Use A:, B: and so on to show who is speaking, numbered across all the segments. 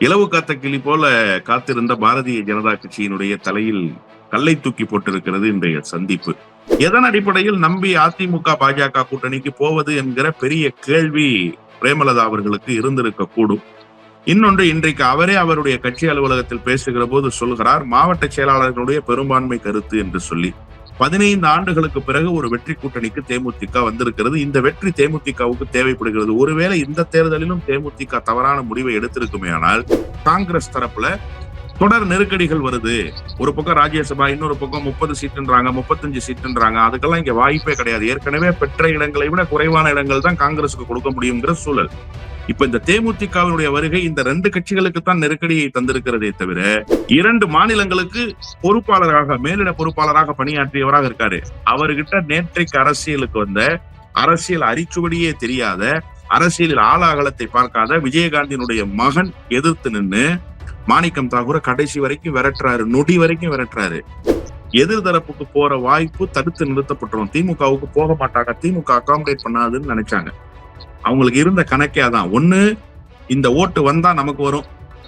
A: இலவு காத்த கிளி போல காத்திருந்த பாரதிய ஜனதா கட்சியினுடைய தலையில் கல்லை தூக்கி போட்டிருக்கிறது இன்றைய சந்திப்பு. எதன் அடிப்படையில் நம்பி அதிமுக பாஜக கூட்டணிக்கு போவது என்கிற பெரிய கேள்வி பிரேமலதா அவர்களுக்கு இருந்திருக்க கூடும் இன்னொன்று இன்றைக்கு அவரே அவருடைய கட்சி அலுவலகத்தில் பேசுகிற போது சொல்கிறார் மாவட்ட செயலாளர்களுடைய பெரும்பான்மை கருத்து என்று சொல்லி. பதினைந்து ஆண்டுகளுக்கு பிறகு ஒரு வெற்றி கூட்டணிக்கு தேமுதிக வந்திருக்கிறது. இந்த வெற்றி தேமுதிகவுக்கு தேவைப்படுகிறது. ஒருவேளை இந்த தேர்தலிலும் தேமுதிக தவறான முடிவை எடுத்திருக்குமே ஆனால் காங்கிரஸ் தரப்புல தொடர் நெருக்கடிகள் வருது. ஒரு பக்கம் ராஜ்யசபா இன்னொரு பக்கம் முப்பது சீட்டுன்றாங்க முப்பத்தஞ்சு சீட்டுன்றாங்க. அதுக்கெல்லாம் இங்க வாய்ப்பே கிடையாது. ஏற்கனவே பெற்ற இடங்களை விட குறைவான இடங்கள் தான் காங்கிரசுக்கு கொடுக்க முடியுங்கிற சூழல். இப்ப இந்த தேமுதிகவினுடைய வருகை இந்த ரெண்டு கட்சிகளுக்கு தான் நெருக்கடியை தந்திருக்கிறதே தவிர இரண்டு மாநிலங்களுக்கு பொறுப்பாளராக மேலிட பொறுப்பாளராக பணியாற்றியவராக இருக்காரு. அவர்கிட்ட நேற்றைக்கு அரசியலுக்கு வந்த அரசியல் அரிச்சுவடியே தெரியாத அரசியலில் ஆழ அகலத்தை பார்க்காத விஜயகாந்தினுடைய மகன் எதிர்த்து நின்னு மாணிக்கம் தாகூரை கடைசி வரைக்கும் விரட்டுறாரு நொடி வரைக்கும் விரட்டுறாரு. எதிர்தரப்புக்கு போற வாய்ப்பு தடுத்து நிறுத்தப்பட்டுரும். திமுகவுக்கு போக மாட்டாங்க. திமுக அகாமடேட் பண்ணாதுன்னு நினைச்சாங்க. அவங்களுக்கு இருந்த கணக்கே அதான். ஒண்ணு இந்த ஓட்டு வந்தா நமக்கு வரும்.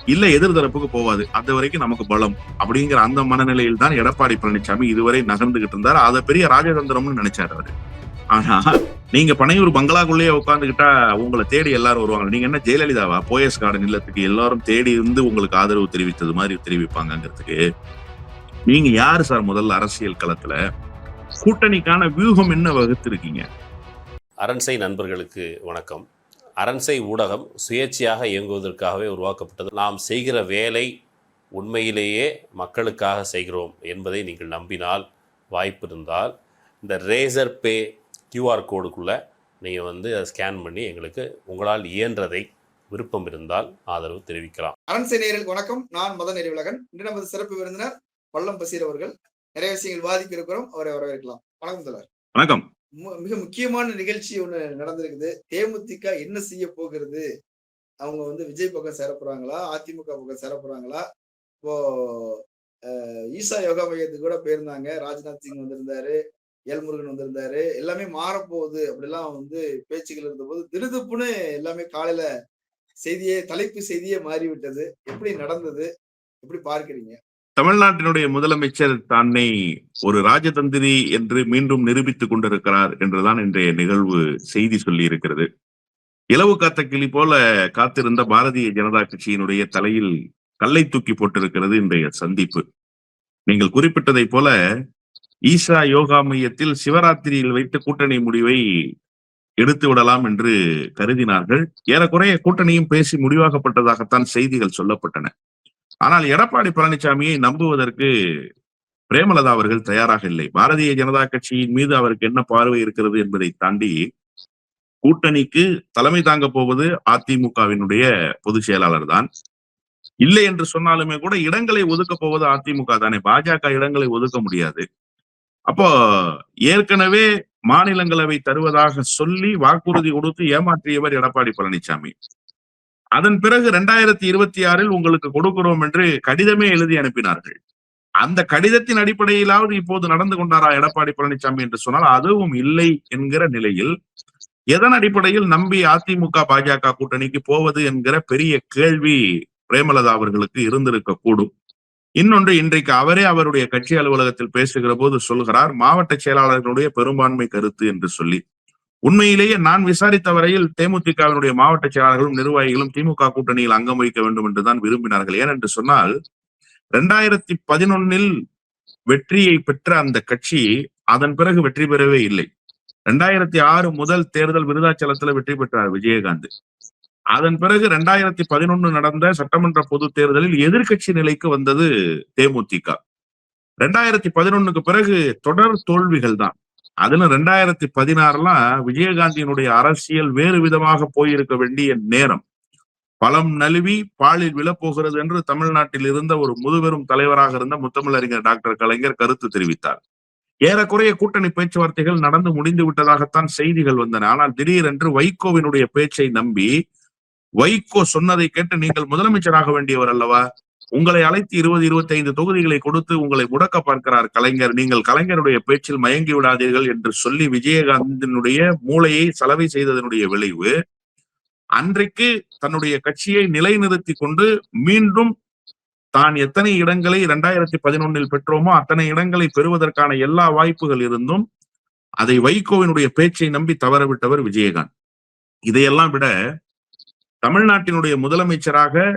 A: இல்ல எதிர்தரப்புக்கு போவாது. அது வரைக்கும் நமக்கு பலம். அப்படிங்கிற அந்த மனநிலையில் தான் எடப்பாடி பழனிசாமி இதுவரை நகர்ந்துகிட்டு இருந்தார். அதை பெரிய ராஜதந்திரம்னு நினைச்சாரு அவரு. ஆனா நீங்க பனையூர் பங்களாக்குள்ளேயே உட்காந்துக்கிட்டா உங்களை தேடி எல்லாரும் வருவாங்க. நீங்க என்ன ஜெயலலிதாவா? போயஸ் கார்டன் இல்லத்துக்கு எல்லாரும் தேடி இருந்து உங்களுக்கு ஆதரவு தெரிவித்தது மாதிரி தெரிவிப்பாங்கிறதுக்கு நீங்க யாரு சார் முதல்ல அரசியல் களத்துல? கூட்டணிக்கான வியூகம் என்ன வகுத்திருக்கீங்க?
B: அரண்சை நண்பர்களுக்கு வணக்கம். அரண்சை ஊடகம் சுயேட்சையாக இயங்குவதற்காகவே உருவாக்கப்பட்டது. நாம் செய்கிற வேலை உண்மையிலேயே மக்களுக்காக செய்கிறோம் என்பதை நீங்கள் நம்பினால் வாய்ப்பு இருந்தால் இந்த ரேசர் பே கியூஆர் கோடுக்குள்ளே நீங்கள் வந்து அதை ஸ்கேன் பண்ணி எங்களுக்கு உங்களால் இயன்றதை விருப்பம் இருந்தால் ஆதரவு தெரிவிக்கலாம்.
C: அரண்சை நேயர்களுக்கு வணக்கம். நான் மதன் நெறிவுலகன் இன்று நமது சிறப்பு விருந்தினர் பள்ளம் பசீர் அவர்கள். நிறைய விஷயங்கள் வாதிக்க இருக்கிறோம் அவரை வரவேற்கலாம். வணக்கம் தலைவர்
A: வணக்கம்.
C: மிக முக்கியமான நிகழ்ச்சி ஒண்ணு நடந்திருக்குது. தேமுதிக என்ன செய்ய போகிறது? அவங்க வந்து விஜய் பக்கம் சேர போறாங்களா? அதிமுக பக்கம் சேர போறாங்களா? இப்போ ஈசா யோகா மையத்துக்கு கூட போயிருந்தாங்க. ராஜ்நாத் சிங் வந்திருந்தாரு. ஏழ்முருகன் வந்திருந்தாரு. எல்லாமே மாறப்போகுது. அப்படிலாம் வந்து பேச்சுகள் இருந்தபோது திருதுப்புன்னு எல்லாமே காலையில செய்தியே தலைப்பு செய்தியே மாறிவிட்டது. எப்படி நடந்தது? எப்படி பார்க்கிறீங்க?
A: தமிழ்நாட்டினுடைய முதலமைச்சர் தன்னை ஒரு ராஜதந்திரி என்று மீண்டும் நிரூபித்துக் கொண்டிருக்கிறார் என்றுதான் இன்றைய நிகழ்வு செய்தி சொல்லி இருக்கிறது இலவு காத்த கிளி போல காத்திருந்த பாரதிய ஜனதா கட்சியினுடைய தலையில் கல்லை தூக்கி போட்டிருக்கிறது இன்றைய சந்திப்பு. நீங்கள் குறிப்பிட்டதை போல ஈஷா யோகா மையத்தில் சிவராத்திரியில் வைத்து கூட்டணி முடிவை எடுத்து விடலாம் என்று கருதினார்கள். ஏறக்குறைய கூட்டணியும் பேசி முடிவாகப்பட்டதாகத்தான் செய்திகள் சொல்லப்பட்டன. ஆனால் எடப்பாடி பழனிசாமியை நம்புவதற்கு பிரேமலதா அவர்கள் தயாராக இல்லை. பாரதிய ஜனதா கட்சியின் மீது அவருக்கு என்ன பார்வை இருக்கிறது என்பதை தாண்டி கூட்டணிக்கு தலைமை தாங்க போவது அதிமுகவினுடைய பொதுச் செயலாளர் தான் இல்லை என்று சொன்னாலுமே கூட இடங்களை ஒதுக்க போவது அதிமுக தானே பாஜக இடங்களை ஒதுக்க முடியாது. அப்போ ஏற்கனவே மாநிலங்களவை தருவதாக சொல்லி வாக்குறுதி கொடுத்து ஏமாற்றியவர் எடப்பாடி பழனிசாமி அதன் பிறகு இரண்டாயிரத்தி இருபத்தி ஆறில் உங்களுக்கு கொடுக்கிறோம் என்று கடிதமே எழுதி அனுப்பினார்கள். அந்த கடிதத்தின் அடிப்படையிலாவது இப்போது நடந்து கொண்டாரா எடப்பாடி பழனிசாமி என்று சொன்னால் அதுவும் இல்லை என்கிற நிலையில் எதன் அடிப்படையில் நம்பி அதிமுக பாஜக கூட்டணிக்கு போவது என்கிற பெரிய கேள்வி பிரேமலதா அவர்களுக்கு இருந்திருக்க கூடும் இன்னொன்று இன்றைக்கு அவரே அவருடைய கட்சி அலுவலகத்தில் பேசுகிற போது சொல்கிறார் மாவட்ட செயலாளர்களுடைய பெரும்பான்மை கருத்து என்று சொல்லி. உண்மையிலேயே நான் விசாரித்த வரையில் தேமுதிகவினுடைய மாவட்ட செயலாளர்களும் நிர்வாகிகளும் திமுக கூட்டணியில் அங்கம் வகிக்க வேண்டும் என்றுதான் விரும்பினார்கள். ஏனென்று சொன்னால் ரெண்டாயிரத்தி பதினொன்னில் வெற்றியை பெற்ற அந்த கட்சி அதன் பிறகு வெற்றி பெறவே இல்லை. ரெண்டாயிரத்தி ஆறு முதல் தேர்தல் விருதாச்சலத்துல வெற்றி பெற்றார் விஜயகாந்த். அதன் பிறகு ரெண்டாயிரத்தி பதினொன்னு நடந்த சட்டமன்ற பொது தேர்தலில் எதிர்க்கட்சி நிலைக்கு வந்தது தேமுதிக. ரெண்டாயிரத்தி பதினொன்னுக்கு பிறகு தொடர் தோல்விகள் தான். அதுல ரெண்டாயிரத்தி பதினாறுலாம் விஜயகாந்தியினுடைய அரசியல் வேறு விதமாக போயிருக்க வேண்டிய நேரம். பழம் நழுவி பாலில் விழப்போகிறது என்று தமிழ்நாட்டில் இருந்த ஒரு முதுபெரும் தலைவராக இருந்த முத்தமிழறிஞர் டாக்டர் கலைஞர் கருத்து தெரிவித்தார். ஏறக்குறைய கூட்டணி பேச்சுவார்த்தைகள் நடந்து முடிந்து விட்டதாகத்தான் செய்திகள் வந்தன. ஆனால் திடீரென்று வைகோவினுடைய பேச்சை நம்பி வைகோ சொன்னதை கேட்டு நீங்கள் முதலமைச்சராக வேண்டியவர் அல்லவா? உங்களை அழைத்து இருபது இருபத்தி ஐந்து தொகுதிகளை கொடுத்து உங்களை முடக்க பார்க்கிறார் கலைஞர். நீங்கள் கலைஞருடைய பேச்சில் மயங்கி விடாதீர்கள் என்று சொல்லி விஜயகாந்தினுடைய மூளையை சலவை செய்ததனுடைய விளைவு அன்றைக்கு தன்னுடைய கட்சியை நிலைநிறுத்தி கொண்டு மீண்டும் தான் எத்தனை இடங்களை இரண்டாயிரத்தி பதினொன்னில் பெற்றோமோ அத்தனை இடங்களை பெறுவதற்கான எல்லா வாய்ப்புகள் இருந்தும் அதை வைகோவினுடைய பேச்சை நம்பி தவறவிட்டவர் விஜயகாந்த். இதையெல்லாம் விட தமிழ்நாட்டினுடைய முதலமைச்சராக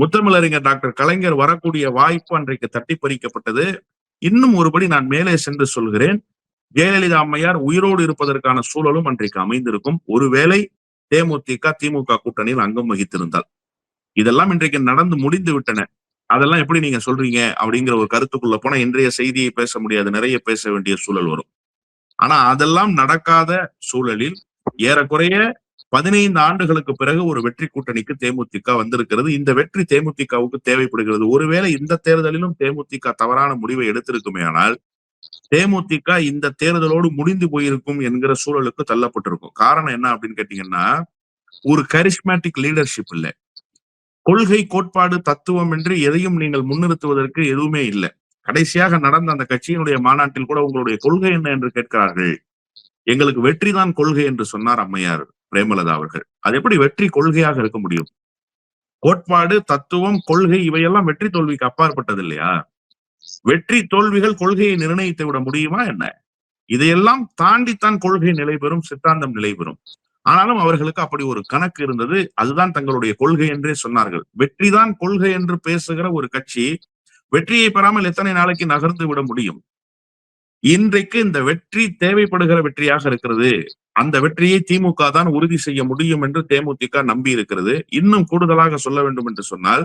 A: முத்தமிழறிஞர் டாக்டர் கலைஞர் வரக்கூடிய வாய்ப்பு அன்றைக்கு தட்டி பறிக்கப்பட்டது. இன்னும் ஒருபடி நான் மேலே சென்று சொல்கிறேன். ஜெயலலிதா அம்மையார் உயிரோடு இருப்பதற்கான சூழலும் அன்றைக்கு அமைந்திருக்கும். ஒருவேளை தேமுதிக திமுக கூட்டணியில் அங்கம் வகித்திருந்தால். இதெல்லாம் இன்றைக்கு நடந்து முடிந்து விட்டன. அதெல்லாம் எப்படி நீங்க சொல்றீங்க? அப்படிங்கிற ஒரு கருத்துக்குள்ள போனா இன்றைய செய்தியை பேச முடியாது. நிறைய பேச வேண்டிய சூழல் வரும். ஆனா அதெல்லாம் நடக்காத சூழலில் ஏறக்குறைய பதினைந்து ஆண்டுகளுக்கு பிறகு ஒரு வெற்றி கூட்டணிக்கு தேமுதிக வந்திருக்கிறது. இந்த வெற்றி தேமுதிகவுக்கு தேவைப்படுகிறது. ஒருவேளை இந்த தேர்தலிலும் தேமுதிக தவறான முடிவை எடுத்திருக்குமே ஆனால் தேமுதிக இந்த தேர்தலோடு முடிந்து போயிருக்கும் என்கிற சூழலுக்கு தள்ளப்பட்டிருக்கும். காரணம் என்ன அப்படின்னு கேட்டீங்கன்னா ஒரு கரிஷ்மேட்டிக் லீடர்ஷிப் இல்ல. கொள்கை கோட்பாடு தத்துவம் என்று எதையும் நீங்கள் முன்னிறுத்துவதற்கு எதுவுமே இல்லை. கடைசியாக நடந்த அந்த கட்சியினுடைய மாநாட்டில் கூட உங்களுடைய கொள்கை என்ன என்று கேட்கிறார்கள். எங்களுக்கு வெற்றிதான் கொள்கை என்று சொன்னார் அம்மையார். பிரேமலதா அவர்கள். அது எப்படி வெற்றி கொள்கையாக இருக்க முடியும்? கோட்பாடு தத்துவம் கொள்கை இவையெல்லாம் வெற்றி தோல்விக்கு அப்பாற்பட்டது இல்லையா வெற்றி தோல்விகள் கொள்கையை நிர்ணயித்து விட முடியுமா என்ன? இதையெல்லாம் தாண்டித்தான் கொள்கை நிலை பெறும் சித்தாந்தம் நிலை பெறும். ஆனாலும் அவர்களுக்கு அப்படி ஒரு கணக்கு இருந்தது. அதுதான் தங்களுடைய கொள்கை என்றே சொன்னார்கள். வெற்றிதான் கொள்கை என்று பேசுகிற ஒரு கட்சி வெற்றியை பெறாமல் எத்தனை நாளைக்கு நகர்ந்து விட முடியும்? இன்றைக்கு இந்த வெற்றி தேவைப்படுகிற வெற்றியாக இருக்கிறது. அந்த வெற்றியை திமுக தான் உறுதி செய்ய முடியும் என்று தேமுதிக நம்பி இருக்கிறது. இன்னும் கூடுதலாக சொல்ல வேண்டும் என்று சொன்னால்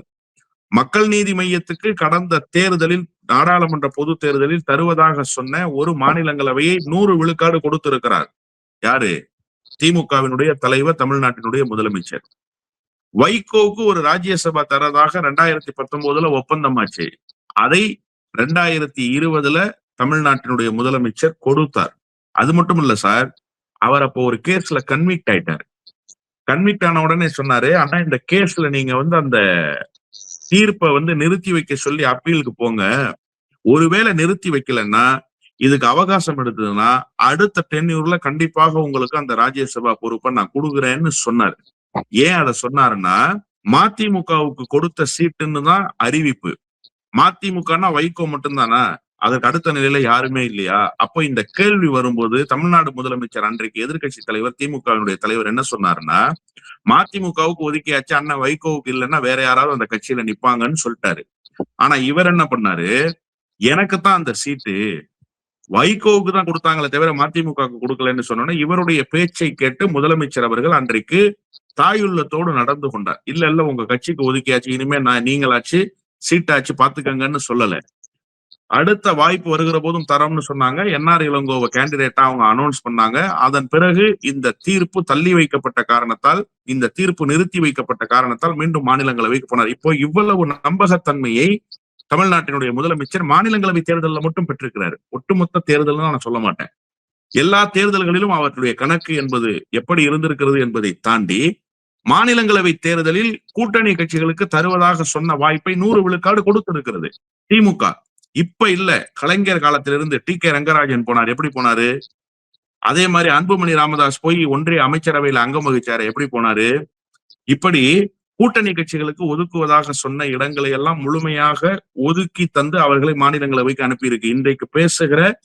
A: மக்கள் நீதி மையத்துக்கு கடந்த தேர்தலில் நாடாளுமன்ற பொது தேர்தலில் தருவதாக சொன்ன ஒரு மாநிலங்களவையை நூறு விழுக்காடு கொடுத்திருக்கிறார். யாரு? திமுகவினுடைய தலைவர் தமிழ்நாட்டினுடைய முதலமைச்சர். வைகோவுக்கு ஒரு ராஜ்யசபா தரதாக ரெண்டாயிரத்தி பத்தொன்பதுல ஒப்பந்தமாச்சு அதை ரெண்டாயிரத்தி இருபதுல தமிழ்நாட்டினுடைய முதலமைச்சர் கொடுத்தார். அது மட்டும் இல்ல சார் அவர் அப்போ ஒரு கேஸ்ல கன்விக்ட் ஆயிட்டார். கன்விக்ட் ஆன உடனே சொன்னாரு ஆனா இந்த கேஸ்ல நீங்க வந்து அந்த தீர்ப்பை வந்து நிறுத்தி வைக்க சொல்லி அப்பீலுக்கு போங்க. ஒருவேளை நிறுத்தி வைக்கலன்னா இதுக்கு அவகாசம் எடுத்ததுன்னா அடுத்த டென்யூர்ல கண்டிப்பாக உங்களுக்கு அந்த ராஜ்யசபா பொறுப்பை நான் கொடுக்குறேன்னு சொன்னாரு. ஏன் அதை சொன்னாருன்னா மதிமுகவுக்கு கொடுத்த சீட்டுன்னு தான் அறிவிப்பு. மதிமுகனா வைகோ மட்டும்தானா? அதற்கு அடுத்த நிலையில யாருமே இல்லையா? அப்போ இந்த கேள்வி வரும்போது தமிழ்நாடு முதலமைச்சர் அன்றைக்கு எதிர்க்கட்சி தலைவர் திமுகவினுடைய தலைவர் என்ன சொன்னாருன்னா மதிமுகவுக்கு ஒதுக்கியாச்சு அண்ணன் வைகோவுக்கு இல்லைன்னா வேற யாராவது அந்த கட்சியில நிப்பாங்கன்னு சொல்லிட்டாரு. ஆனா இவர் என்ன பண்ணாரு? எனக்கு தான் அந்த சீட்டு வைகோவுக்கு தான் கொடுத்தாங்களே தவிர மதிமுகவுக்கு கொடுக்கலன்னு சொன்னோன்னே இவருடைய பேச்சை கேட்டு முதலமைச்சர் அவர்கள் அன்றைக்கு தாயுள்ளத்தோடு நடந்து கொண்டார். இல்ல இல்ல உங்க கட்சிக்கு ஒதுக்கியாச்சு இனிமே நான் நீங்களாச்சு சீட்டாச்சு பாத்துக்கங்கன்னு சொல்லல. அடுத்த வாய்ப்பு வருகிற போதும் தரம்னு சொன்னாங்க. என்ஆர் இளங்கோவை கேண்டிடேட்டா அவங்க அனௌன்ஸ் பண்ணாங்க. அதன் பிறகு இந்த தீர்ப்பு தள்ளி வைக்கப்பட்ட காரணத்தால் இந்த தீர்ப்பு நிறுத்தி வைக்கப்பட்ட காரணத்தால் மீண்டும் மாநிலங்களவைக்கு போனார். இப்போ இவ்வளவு நம்பகத்தன்மையை தமிழ்நாட்டினுடைய முதலமைச்சர் மாநிலங்களவை தேர்தலில் மட்டும் பெற்றிருக்கிறார். ஒட்டுமொத்த தேர்தல் நான் சொல்ல மாட்டேன். எல்லா தேர்தல்களிலும் அவற்றுடைய கணக்கு என்பது எப்படி இருந்திருக்கிறது என்பதை தாண்டி மாநிலங்களவை தேர்தலில் கூட்டணி கட்சிகளுக்கு தருவதாக சொன்ன வாய்ப்பை நூறு விழுக்காடு கொடுத்திருக்கிறது. திமுக. இப்ப இல்ல. கலைஞர் காலத்திலிருந்து டி. கே. ரங்கராஜன் போனார். எப்படி போனாரு? அதே மாதிரி அன்புமணி ராமதாஸ் போய் ஒன்றிய அமைச்சரவையில அங்கம் வகிச்சாரு. எப்படி போனாரு? இப்படி கூட்டணி கட்சிகளுக்கு ஒதுக்குவதாக சொன்ன இடங்களை எல்லாம் முழுமையாக ஒதுக்கி தந்து அவர்களை மாநிலங்களவைக்கு அனுப்பியிருக்கு. இன்றைக்கு பேசுகிற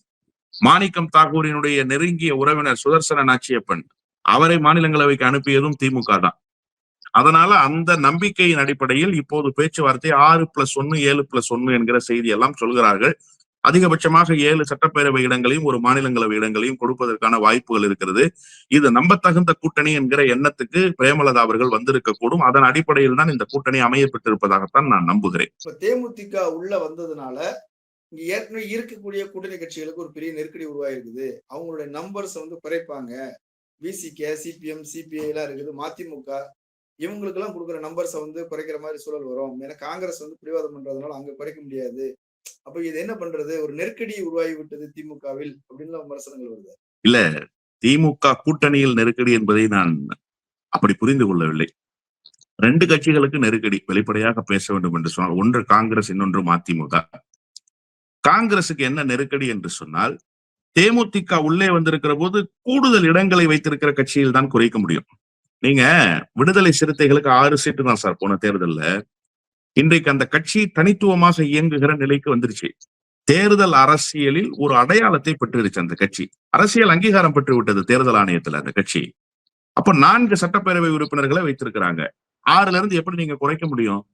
A: மாணிக்கம் தாகூரினுடைய நெருங்கிய உறவினர் சுதர்சன நாச்சியப்பன் அவரை மாநிலங்களவைக்கு அனுப்பியதும் திமுக தான். அதனால அந்த நம்பிக்கையின் அடிப்படையில் இப்போது பேச்சுவார்த்தை ஆறு பிளஸ் ஒன்னு ஏழு பிளஸ் ஒன்னு என்கிற செய்தி எல்லாம் சொல்கிறார்கள். அதிகபட்சமாக ஏழு சட்டப்பேரவை இடங்களையும் ஒரு மாநிலங்களவை இடங்களையும் கொடுப்பதற்கான வாய்ப்புகள் இருக்கிறது. இது நம்பத்தகுந்த கூட்டணி என்கிற எண்ணத்துக்கு பிரேமலதா அவர்கள் வந்திருக்க கூடும் அதன் அடிப்படையில் தான் இந்த கூட்டணி அமையப்பட்டிருப்பதாகத்தான் நான் நம்புகிறேன்.
C: இப்ப தேமுதிக உள்ள வந்ததுனால இங்க ஏற்கனவே இருக்கக்கூடிய கூட்டணி கட்சிகளுக்கு ஒரு பெரிய நெருக்கடி உருவாயிருக்குது. அவங்களுடைய நம்பர்ஸ் வந்து குறைப்பாங்க. விசிகே சிபிஎம் சிபிஐ எல்லாம் இருக்குது. மதிமுக இவங்களுக்கு எல்லாம் கொடுக்குற நம்பர்ஸை வந்து குறைக்கிற மாதிரி சூழல் வரும். ஏன்னா காங்கிரஸ் வந்து பிடிவாதம் பண்றதுனால அங்க குறைக்க முடியாது. அப்ப இது என்ன பண்றது? ஒரு நெருக்கடி உருவாகி விட்டது திமுகவில் அப்படின்னு விமர்சனங்கள் வருது.
A: இல்ல திமுக கூட்டணியில் நெருக்கடி என்பதை நான் அப்படி புரிந்து கொள்ளவில்லை. ரெண்டு கட்சிகளுக்கு நெருக்கடி வெளிப்படையாக பேச வேண்டும் என்று சொன்னால் ஒன்று காங்கிரஸ் இன்னொன்று மதிமுக. காங்கிரசுக்கு என்ன நெருக்கடி என்று சொன்னால் தேமுதிக உள்ளே வந்திருக்கிற போது கூடுதல் இடங்களை வைத்திருக்கிற கட்சியில் தான் குறைக்க முடியும். நீங்க விடுதலை சிறுத்தைகளுக்கு ஆறு சீட்டு தான் சார் போன தேர்தல்ல. இன்றைக்கு அந்த கட்சி தனித்துவமாக இயங்குகிற நிலைக்கு வந்துருச்சு. தேர்தல் அரசியலில் ஒரு அடையாளத்தை பெற்றிருச்சு அந்த கட்சி. அரசியல் அங்கீகாரம் பெற்று விட்டது தேர்தல் ஆணையத்துல அந்த கட்சி. அப்ப நான்கு சட்டப்பேரவை உறுப்பினர்களை வைத்திருக்கிறாங்க. ஆறுல இருந்து எப்படி நீங்க குறைக்க முடியும்?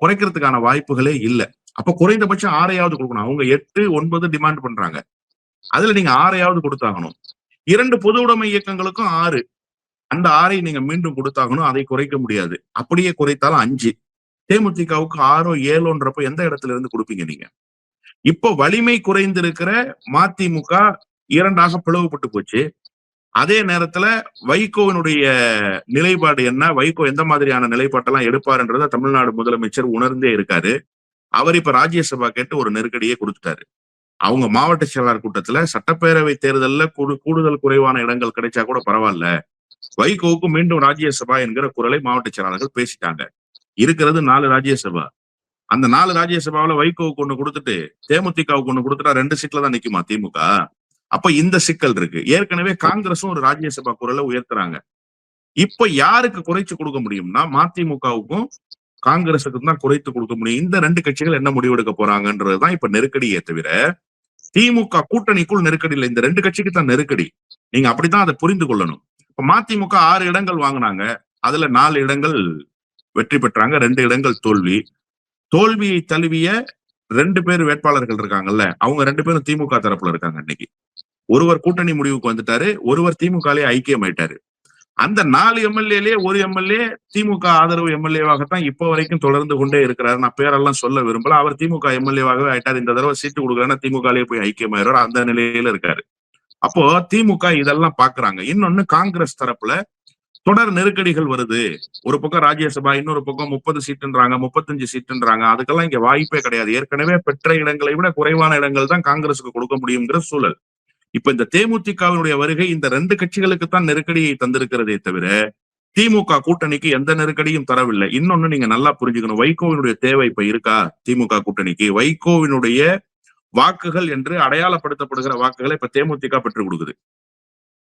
A: குறைக்கிறதுக்கான வாய்ப்புகளே இல்ல. அப்ப குறைந்தபட்சம் ஆறையாவது கொடுக்கணும். அவங்க எட்டு ஒன்பது டிமாண்ட் பண்றாங்க. அதுல நீங்க ஆறையாவது கொடுத்தாகணும். இரண்டு பொது உடைமை இயக்கங்களுக்கும் ஆறு. அந்த ஆறை நீங்க மீண்டும் கொடுத்தாகணும் அதை குறைக்க முடியாது. அப்படியே குறைத்தாலும் அஞ்சு. தேமுதிகவுக்கு ஆறோ ஏழோன்றப்ப எந்த இடத்துல இருந்து கொடுப்பீங்க நீங்க? இப்போ வலிமை குறைந்திருக்கிற மதிமுக இரண்டாக பிளவுபட்டு போச்சு. அதே நேரத்துல வைகோவினுடைய நிலைப்பாடு என்ன? வைகோ எந்த மாதிரியான நிலைப்பாட்டெல்லாம் எடுப்பாருன்றத தமிழ்நாடு முதலமைச்சர் உணர்ந்தே இருக்காரு. அவர் இப்ப ராஜ்யசபா கேட்டு ஒரு நெருக்கடியே கொடுத்துட்டாரு. அவங்க மாவட்ட செயலாளர் கூட்டத்துல சட்டப்பேரவை தேர்தல்ல கூடுதல் குறைவான இடங்கள் கிடைச்சா கூட பரவாயில்ல. வைகோவுக்கு மீண்டும் ராஜ்யசபா என்கிற குரலை மாவட்ட செயலாளர்கள் பேசிட்டாங்க. இருக்கிறது நாலு ராஜ்யசபா. அந்த நாலு ராஜ்யசபாவில வைகோவுக்கு ஒண்ணு கொடுத்துட்டு தேமுதிகவுக்கு ஒண்ணு கொடுத்துட்டா ரெண்டு சீட்ல தான் நிக்குமா திமுக? அப்ப இந்த சிக்கல் இருக்கு. ஏற்கனவே காங்கிரஸும் ஒரு ராஜ்யசபா குரலை உயர்த்துறாங்க. இப்ப யாருக்கு குறைச்சு கொடுக்க முடியும்னா மதிமுகவுக்கும் காங்கிரஸுக்கும் தான் குறைத்து கொடுக்க முடியும். இந்த ரெண்டு கட்சிகள் என்ன முடிவெடுக்க போறாங்கன்றதுதான் இப்ப நெருக்கடியே தவிர திமுக கூட்டணிக்குள் நெருக்கடி இல்லை. இந்த ரெண்டு கட்சிக்கு தான் நெருக்கடி. நீங்க அப்படித்தான் அதை புரிந்து கொள்ளணும். இப்ப மதிமுக ஆறு இடங்கள் வாங்கினாங்க. அதுல நாலு இடங்கள் வெற்றி பெற்றாங்க. ரெண்டு இடங்கள் தோல்வி. தோல்வியை தழுவிய ரெண்டு பேர் வேட்பாளர்கள் இருக்காங்கல்ல அவங்க ரெண்டு பேரும் திமுக தரப்புல இருக்காங்க இன்னைக்கு ஒருவர் கூட்டணி முடிவுக்கு வந்துட்டாரு ஒருவர் திமுகலேயே ஐக்கியம் ஆயிட்டாரு அந்த நாலு எம்எல்ஏலயே ஒரு எம்எல்ஏ திமுக ஆதரவு எம்எல்ஏவாகத்தான் இப்ப வரைக்கும் தொடர்ந்து கொண்டே இருக்கிறாரு. நான் பேரெல்லாம் சொல்ல விரும்பல. அவர் திமுக எம்எல்ஏவாகவே ஆயிட்டாரு. இந்த தடவை சீட்டு கொடுக்குறேன்னா திமுகலயே போய் ஐக்கியமாயிடுறாரு அந்த நிலையில இருக்காரு. அப்போ திமுக இதெல்லாம் பாக்குறாங்க. இன்னொன்னு காங்கிரஸ் தரப்புல தொடர் நெருக்கடிகள் வருது. ஒரு பக்கம் ராஜ்யசபா இன்னொரு பக்கம் முப்பது சீட்டுன்றாங்க முப்பத்தஞ்சு சீட்டுன்றாங்க. அதுக்கெல்லாம் இங்க வாய்ப்பே கிடையாது. ஏற்கனவே பெற்ற இடங்களை விட குறைவான இடங்கள் தான் காங்கிரஸுக்கு கொடுக்க முடியுங்கிற சூழல். இப்ப இந்த தேமுதிகவினுடைய வருகை இந்த ரெண்டு கட்சிகளுக்கு தான் நெருக்கடியை தந்திருக்கிறதே தவிர திமுக கூட்டணிக்கு எந்த நெருக்கடியும் தரவில்லை. இன்னொன்னு நீங்க நல்லா புரிஞ்சுக்கணும். வைகோவினுடைய தேவை இப்ப இருக்கா? திமுக கூட்டணிக்கு. வைகோவினுடைய வாக்குகள் என்று அடையாளப்படுத்தப்படுகிற வாக்குகளை இப்ப தேமுதிக பெற்றுக் கொடுக்குது.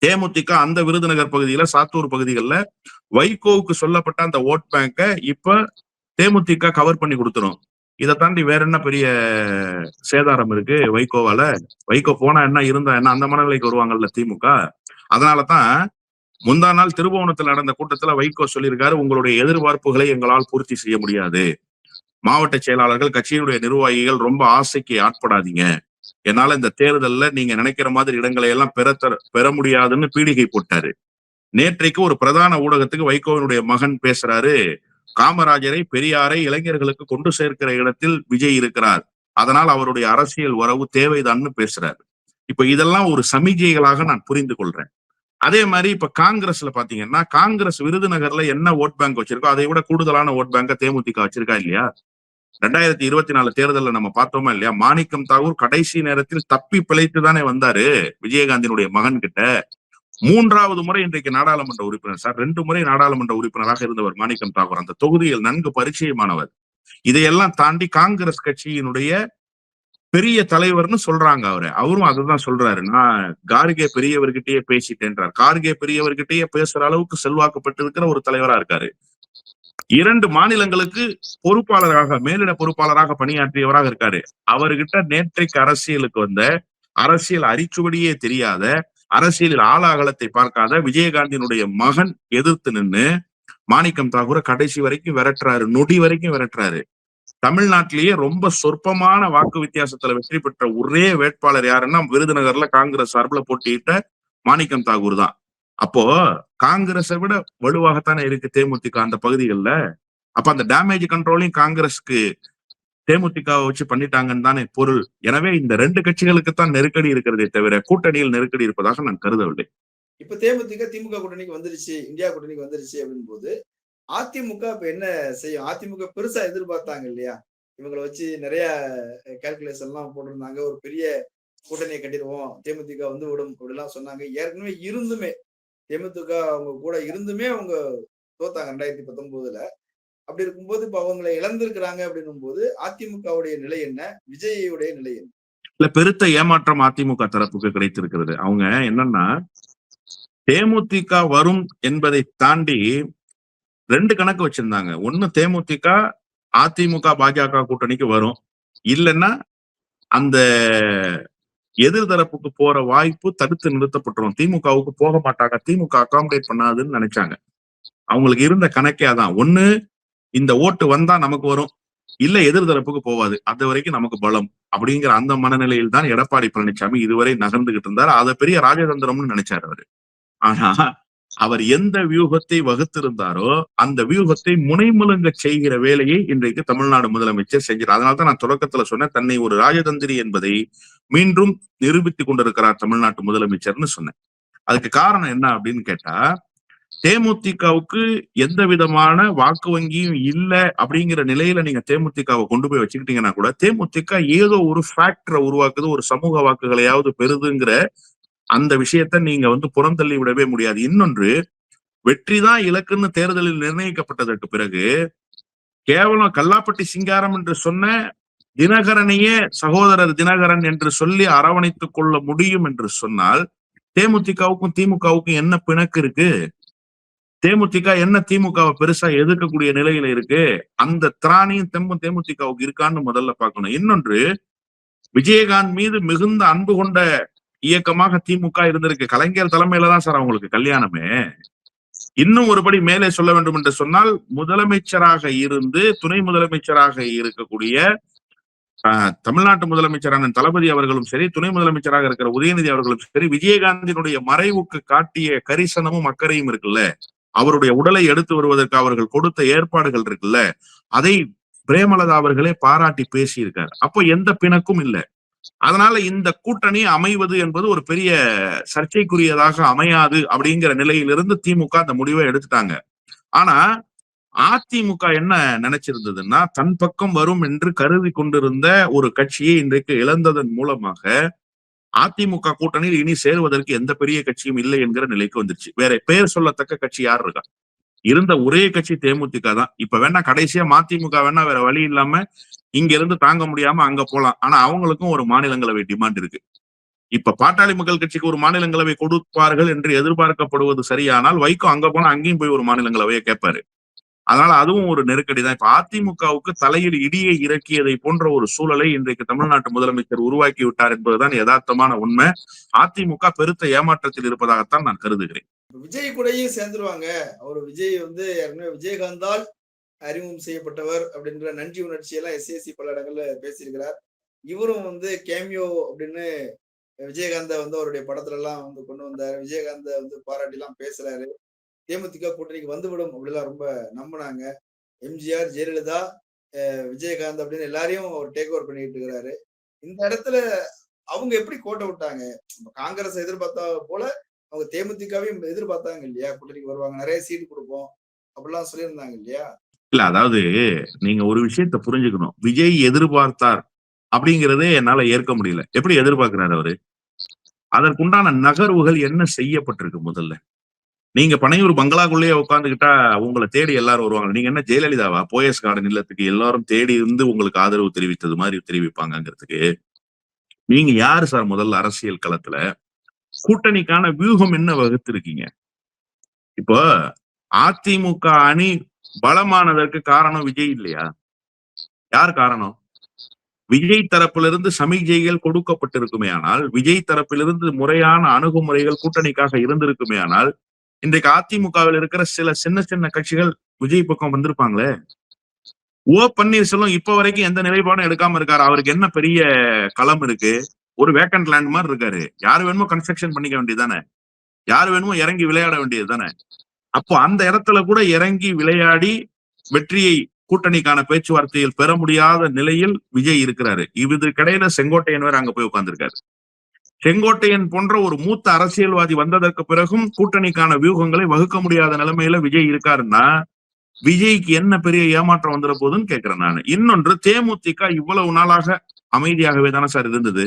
A: தேமுதிக அந்த விருதுநகர் பகுதியில சாத்தூர் பகுதிகளில் வைகோவுக்கு சொல்லப்பட்ட அந்த ஓட் பேங்க இப்ப தேமுதிக கவர் பண்ணி கொடுத்துரும். இதை தாண்டி வேற என்ன பெரிய சேதாரம் இருக்கு வைகோவால? வைகோ போனா என்ன இருந்தா என்ன? அந்த மனநிலைக்கு வருவாங்கல்ல திமுக. அதனாலதான் முந்தா நாள் திருபுவனத்தில் நடந்த கூட்டத்துல வைகோ சொல்லியிருக்காரு உங்களுடைய எதிர்பார்ப்புகளை எங்களால் பூர்த்தி செய்ய முடியாது. மாவட்ட செயலாளர்கள் கட்சியினுடைய நிர்வாகிகள் ரொம்ப ஆசைக்கு ஆட்படாதீங்க. என்னால இந்த தேர்தல்ல நீங்க நினைக்கிற மாதிரி இடங்களை எல்லாம் பெற பெற முடியாதுன்னு பீடிகை போட்டாரு. நேற்றைக்கு ஒரு பிரதான ஊடகத்துக்கு வைகோவினுடைய மகன் பேசுறாரு காமராஜரை பெரியாரை இளைஞர்களுக்கு கொண்டு சேர்க்கிற இடத்தில் விஜய் இருக்கிறார். அதனால் அவருடைய அரசியல் உறவு தேவைதான்னு பேசுறாரு. இப்ப இதெல்லாம் ஒரு சமிகைகளாக நான் புரிந்து கொள்றேன். அதே மாதிரி இப்ப காங்கிரஸ்ல பாத்தீங்கன்னா காங்கிரஸ் விருதுநகர்ல என்ன ஓட் பேங்க் வச்சிருக்கோ அதை விட கூடுதலான ஓட் பேங்க தேமுதிக வச்சிருக்கா இல்லையா? ரெண்டாயிரத்தி இருபத்தி நாலு தேர்தல்ல நம்ம பார்த்தோமா இல்லையா? மாணிக்கம் தாகூர் கடைசி நேரத்தில் தப்பி பிழைத்து தானே வந்தாரு விஜயகாந்தினுடைய மகன் கிட்ட. மூன்றாவது முறை இன்றைக்கு நாடாளுமன்ற உறுப்பினர் சார் ரெண்டு முறை நாடாளுமன்ற உறுப்பினராக இருந்தவர் மாணிக்கம் தாகூர். அந்த தொகுதியில் நன்கு பரிச்சயமானவர். இதையெல்லாம் தாண்டி காங்கிரஸ் கட்சியினுடைய பெரிய தலைவர்னு சொல்றாங்க அவரு. அவரும் அதுதான் சொல்றாரு. நான் கார்கே பெரியவர்கிட்டயே பேசிட்டேன்றார். கார்கே பெரியவர்கிட்டயே பேசுற அளவுக்கு செல்வாக்கப்பட்டிருக்கிற ஒரு தலைவரா இருக்காரு. இரண்டு மாநிலங்களுக்கு பொறுப்பாளராக மேலிட பொறுப்பாளராக பணியாற்றியவராக இருக்காரு. அவர்கிட்ட நேற்றைக்கு அரசியலுக்கு வந்த அரசியல் அரிச்சுவடியே தெரியாத அரசியலில் ஆளாகலத்தை பார்க்காத விஜயகாந்தினுடைய மகன் எதிர்த்து நின்னு மாணிக்கம் தாகூரை கடைசி வரைக்கும் விரட்டுறாரு. நொடி வரைக்கும் விரட்டுறாரு. தமிழ்நாட்டிலேயே ரொம்ப சொற்பமான வாக்கு வித்தியாசத்துல வெற்றி பெற்ற ஒரே வேட்பாளர் யாருன்னா விருதுநகர்ல காங்கிரஸ் சார்பில் போட்டியிட்ட மாணிக்கம் தாகூர் தான். அப்போ காங்கிரஸை விட வலுவாகத்தானே இருக்கு தேமுதிக அந்த பகுதிகளில்? அப்ப அந்த டேமேஜ் கண்ட்ரோலையும் காங்கிரஸ்க்கு தேமுதிக வச்சு பண்ணிட்டாங்கன்னு தானே பொருள். எனவே இந்த ரெண்டு கட்சிகளுக்கு தான் நெருக்கடி இருக்கிறதே தவிர கூட்டணியில் நெருக்கடி இருப்பதாக நான் கருதவில்லை.
C: இப்ப தேமுதிக திமுக கூட்டணிக்கு வந்துருச்சு இந்தியா கூட்டணிக்கு வந்துருச்சு அப்படின் போது அதிமுக இப்ப என்ன செய்யும்? அதிமுக பெருசா எதிர்பார்த்தாங்க இல்லையா? இவங்களை வச்சு நிறைய கால்குலேஷன் எல்லாம் போட்டிருந்தாங்க. ஒரு பெரிய கூட்டணியை கட்டிடுவோம். தேமுதிக வந்து விடும் அப்படிலாம் சொன்னாங்க. ஏற்கனவே இருந்துமே தேமுதிக அவங்க கூட இருந்துமே அவங்க தோத்தாங்க ரெண்டாயிரத்தி பத்தொன்பதுல. அப்படி இருக்கும்போது இப்ப அவங்களை இழந்திருக்கிறாங்க அப்படின்னும் போது அதிமுகவுடைய நிலை என்ன? விஜயுடைய நிலை என்ன?
A: இல்ல பெருத்த ஏமாற்றம் அதிமுக தரப்புக்கு கிடைத்திருக்கிறது. அவங்க என்னன்னா தேமுதிக வரும் என்பதை தாண்டி ரெண்டு கணக்கு வச்சிருந்தாங்க. ஒண்ணு தேமுதிக அதிமுக பாஜக கூட்டணிக்கு வரும். இல்லைன்னா அந்த எதிர்தரப்புக்கு போற வாய்ப்பு தடுத்து நிறுத்தப்பட்டுரும். திமுகவுக்கு போக மாட்டாங்க. திமுக அகாமடேட் பண்ணாதுன்னு நினைச்சாங்க. அவங்களுக்கு இருந்த கணக்கே அதான். ஒண்ணு இந்த ஓட்டு வந்தா நமக்கு வரும். இல்ல எதிர்தரப்புக்கு போவாது. அது வரைக்கும் நமக்கு பலம். அப்படிங்கிற அந்த மனநிலையில் தான் எடப்பாடி பழனிசாமி இதுவரை நகர்ந்துகிட்டு இருந்தார். அதை பெரிய ராஜதந்திரம்னு நினைச்சாரு அவரு. ஆனா அவர் எந்த வியூகத்தை வகுத்திருந்தாரோ அந்த வியூகத்தை முனைமுழுங்க செய்கிற வேலையை இன்றைக்கு தமிழ்நாடு முதலமைச்சர் செஞ்சார் அதனால்தான் நான் தொடக்கத்துல சொன்னேன் தன்னை ஒரு ராஜதந்திரி என்பதை மீண்டும் நிரூபித்துக் கொண்டிருக்கிறார் தமிழ்நாட்டு முதலமைச்சர்னு சொன்னேன். அதுக்கு காரணம் என்ன அப்படின்னு கேட்டா தேமுதிகவுக்கு எந்த விதமான வாக்கு வங்கியும் இல்லை அப்படிங்கிற நிலையில நீங்க தேமுதிகவை கொண்டு போய் வச்சுக்கிட்டீங்கன்னா கூட தேமுதிக ஏதோ ஒரு ஃபேக்டரை உருவாக்குது ஒரு சமூக வாக்குகளையாவது பெறுதுங்கிற அந்த விஷயத்த நீங்க வந்து புறந்தள்ளி விடவே முடியாது. இன்னொன்று வெற்றிதான் இலக்குன்னு தேர்தலில் நிர்ணயிக்கப்பட்டதற்கு பிறகு கேவலம் கல்லாப்பட்டி சிங்காரம் என்று சொன்ன தினகரனையே சகோதரர் தினகரன் என்று சொல்லி அரவணைத்துக் கொள்ள முடியும் என்று சொன்னால் தேமுதிகவுக்கும் திமுகவுக்கும் என்ன பிணக்கு இருக்கு? தேமுதிக என்ன திமுகவை பெருசா எதிர்க்கக்கூடிய நிலையில இருக்கு? அந்த திராணியும் தெம்பும் தேமுதிகவுக்கு இருக்கான்னு முதல்ல பார்க்கணும். இன்னொன்று விஜயகாந்த் மீது மிகுந்த அன்பு கொண்ட இயக்கமாக திமுக இருந்திருக்கு. கலைஞர் தலைமையில தான் சார் அவங்களுக்கு கல்யாணமே. இன்னும் ஒருபடி மேலே சொல்ல வேண்டும் என்று சொன்னால் முதலமைச்சராக இருந்து துணை முதலமைச்சராக இருக்கக்கூடிய ஆஹ், தமிழ்நாட்டு முதலமைச்சரான தளபதி அவர்களும் சரி துணை முதலமைச்சராக இருக்கிற உதயநிதி அவர்களும் சரி விஜயகாந்தினுடைய மறைவுக்கு காட்டிய கரிசனமும் அக்கறையும் இருக்குல்ல? அவருடைய உடலை எடுத்து வருவதற்கு அவர்கள் கொடுத்த ஏற்பாடுகள் இருக்குல்ல? அதை பிரேமலதா அவர்களே பாராட்டி பேசியிருக்கார். அப்போ எந்த பிணக்கும் இல்லை. அதனால இந்த கூட்டணி அமைவது என்பது ஒரு பெரிய சர்ச்சைக்குரியதாக அமையாது அப்படிங்கிற நிலையிலிருந்து திமுக அந்த முடிவை எடுத்துட்டாங்க. ஆனா அதிமுக என்ன நினைச்சிருந்ததுன்னா தன் பக்கம் வரும் என்று கருதி கொண்டிருந்த ஒரு கட்சியை இன்றைக்கு இழந்ததன் மூலமாக அதிமுக கூட்டணியில் இனி சேருவதற்கு எந்த பெரிய கட்சியும் இல்லை என்கிற நிலைக்கு வந்துருச்சு. வேற பெயர் சொல்லத்தக்க கட்சி யார் இருக்கா? இருந்த ஒரே கட்சி தேமுதிக தான். இப்ப வேணா கடைசியா மதிமுக வேணா வேற வழி இல்லாம இங்க இருந்து தாங்க முடியாம அங்க போலாம். ஆனா அவங்களுக்கும் ஒரு மாநிலங்களவை டிமாண்ட் இருக்கு. இப்ப பாட்டாளி மக்கள் கட்சிக்கு ஒரு மாநிலங்களவை கொடுப்பார்கள் என்று எதிர்பார்க்கப்படுவது சரியானால் வைகோ அங்க போனா அங்கேயும் போய் ஒரு மாநிலங்களவையை கேட்பாரு. அதனால அதுவும் ஒரு நெருக்கடி தான். இப்ப அதிமுகவுக்கு தலையில் இடியை இறக்கியதை போன்ற ஒரு சூழலை இன்றைக்கு தமிழ்நாட்டு முதலமைச்சர் உருவாக்கி விட்டார் என்பதுதான் யதார்த்தமான உண்மை. அதிமுக பெருத்த ஏமாற்றத்தில் இருப்பதாகத்தான் நான் கருதுகிறேன்.
C: விஜய் கூடயும் சேர்ந்துருவாங்க. அவர் விஜய் வந்து ஏற்கனவே விஜயகாந்தால் அறிமுகம் செய்யப்பட்டவர் அப்படின்ற நன்றி உணர்ச்சி எல்லாம் எஸ்ஏசி பல இடங்கள்ல பேசியிருக்கிறார். இவரும் வந்து கேமியோ அப்படின்னு விஜயகாந்த வந்து அவருடைய படத்துல எல்லாம் வந்து கொண்டு வந்தார். விஜயகாந்த வந்து பாராட்டி எல்லாம் பேசுறாரு. தேமுதிக கூட்டணிக்கு வந்துவிடும் அப்படிலாம் ரொம்ப நம்பினாங்க. எம்ஜிஆர் ஜெயலலிதா விஜயகாந்த் அப்படின்னு எல்லாரையும் அவர் டேக் ஓவர் பண்ணிட்டு இருக்கிறாரு. இந்த இடத்துல அவங்க எப்படி கோட்டை விட்டாங்க? காங்கிரஸ் எதிர்பார்த்தா போல அவங்க தேமுதிகவையும் எதிர்பார்த்தாங்க இல்லையா? கூட்டணிக்கு வருவாங்க. நிறைய சீட் கொடுப்போம் அப்படிலாம் சொல்லியிருந்தாங்க இல்லையா?
A: இல்ல அதாவது நீங்க ஒரு விஷயத்த புரிஞ்சுக்கணும். விஜய் எதிர்பார்த்தார் அப்படிங்கறதே என்னால ஏற்க முடியல. எப்படி எதிர்பார்க்கிறாரு அவரு? அதற்குண்டான நகர்வுகள் என்ன செய்யப்பட்டிருக்கு முதல்ல? நீங்க பனையூர் பங்களாக்குள்ளேயே உட்காந்துக்கிட்டா உங்களை தேடி எல்லாரும் வருவாங்க. நீங்க என்ன ஜெயலலிதாவா? போயஸ் கார்டன் இல்லத்துக்கு எல்லாரும் தேடி இருந்து உங்களுக்கு ஆதரவு தெரிவித்தது மாதிரி தெரிவிப்பாங்கிறதுக்கு நீங்க யாரு சார் முதல்ல அரசியல் களத்துல? கூட்டணிக்கான வியூகம் என்ன வகுத்திருக்கீங்க? இப்போ அதிமுக அணி பலமானதற்கு காரணம் விஜய் இல்லையா? யார் காரணம்? விஜய் தரப்பிலிருந்து சமிக்ஞைகள் கொடுக்கப்பட்டிருக்குமே ஆனால் விஜய் தரப்பிலிருந்து முறையான அணுகுமுறைகள் கூட்டணிக்காக இருந்திருக்குமே ஆனால் இன்றைக்கு அதிமுகவில் இருக்கிற சில சின்ன சின்ன கட்சிகள் விஜய் பக்கம் வந்திருப்பாங்களே? ஓ பன்னீர்செல்வம் இப்ப வரைக்கும் எந்த நிலைப்பாடும் எடுக்காம இருக்காரு. அவருக்கு என்ன பெரிய களம் இருக்கு? ஒரு வேக்கண்ட் லேண்ட் மாதிரி இருக்காரு. யார் வேணுமோ கன்ஸ்ட்ரக்ஷன் பண்ணிக்க வேண்டியது தானே? யார் வேணுமோ இறங்கி விளையாட வேண்டியது தானே? அப்போ அந்த இடத்துல கூட இறங்கி விளையாடி வெற்றியை கூட்டணிக்கான பேச்சுவார்த்தையில் பெற முடியாத நிலையில் விஜய் இருக்கிறாரு. இதுக்கிடையில செங்கோட்டையன் வேற அங்க போய் உட்கார்ந்துருக்காரு. செங்கோட்டையன் போன்ற ஒரு மூத்த அரசியல்வாதி வந்ததற்கு பிறகும் கூட்டணிக்கான வியூகங்களை வகுக்க முடியாத நிலைமையில விஜய் இருக்காருன்னா விஜய்க்கு என்ன பெரிய ஏமாற்றம் வந்துட போகுதுன்னு கேக்குறேன் நான். இன்னொன்று தேமுதிக இவ்வளவு நாளாக அமைதியாகவே தானே சார் இருந்தது.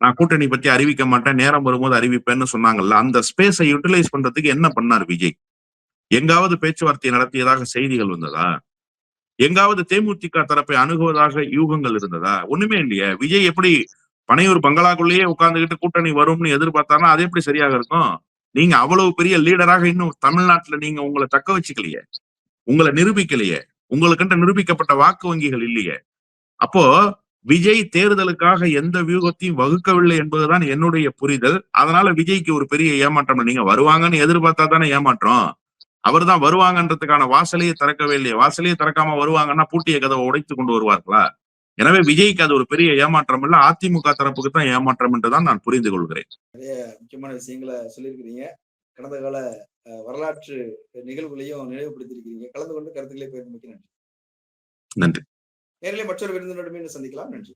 A: நான் கூட்டணி பத்தி அறிவிக்க மாட்டேன் நேரம் வரும்போது அறிவிப்பேன்னு சொன்னாங்கல்ல அந்த ஸ்பேஸை யூட்டிலைஸ் பண்றதுக்கு என்ன பண்ணார் விஜய்? எங்காவது பேச்சுவார்த்தை நடத்தியதாக செய்திகள் வந்ததா? எங்காவது தேமுதிக தரப்பை அணுகுவதாக யூகங்கள் இருந்ததா? ஒண்ணுமே இல்லையே. விஜய் எப்படி பனையூர் பங்களாக்குள்ளேயே உட்கார்ந்துகிட்டு கூட்டணி வரும்னு எதிர்பார்த்தானா அது எப்படி சரியாக இருக்கும்? நீங்க அவ்வளவு பெரிய லீடராக இன்னும் தமிழ்நாட்டுல நீங்க உங்களை தக்க வச்சுக்கலையே. உங்களை நிரூபிக்கலையே. உங்களுக்குன்ற நிரூபிக்கப்பட்ட வாக்கு வங்கிகள் இல்லையே. அப்போ விஜய் தேர்தலுக்காக எந்த வியூகத்தையும் வகுக்கவில்லை என்பதுதான் என்னுடைய புரிதல். அதனால விஜய்க்கு ஒரு பெரிய ஏமாற்றம். நீங்க வருவாங்கன்னு எதிர்பார்த்தா தானே ஏமாற்றம். அவர் தான் வருவாங்கன்றதுக்கான வாசலையே திறக்கவே இல்லையே. வாசலையே திறக்காம வருவாங்கன்னா பூட்டிய கதவை உடைத்து கொண்டு வருவார்களா? எனவே விஜய்க்கு அது ஒரு பெரிய ஏமாற்றம் இல்ல அதிமுக தரப்புக்கு தான் ஏமாற்றம் என்றுதான் நான் புரிந்து கொள்கிறேன்.
C: முக்கியமான விஷயங்களை சொல்லியிருக்கிறீங்க. கடந்த கால வரலாற்று நிகழ்வுகளையும் நினைவுபடுத்தியிருக்கிறீங்க. கலந்து கொண்டு கருத்துக்களை பகிர்ந்து நன்றி
A: நன்றி.
C: நேரிலே மற்றொரு விருந்தினருடன் மீண்டும் சந்திக்கலாம். நன்றி.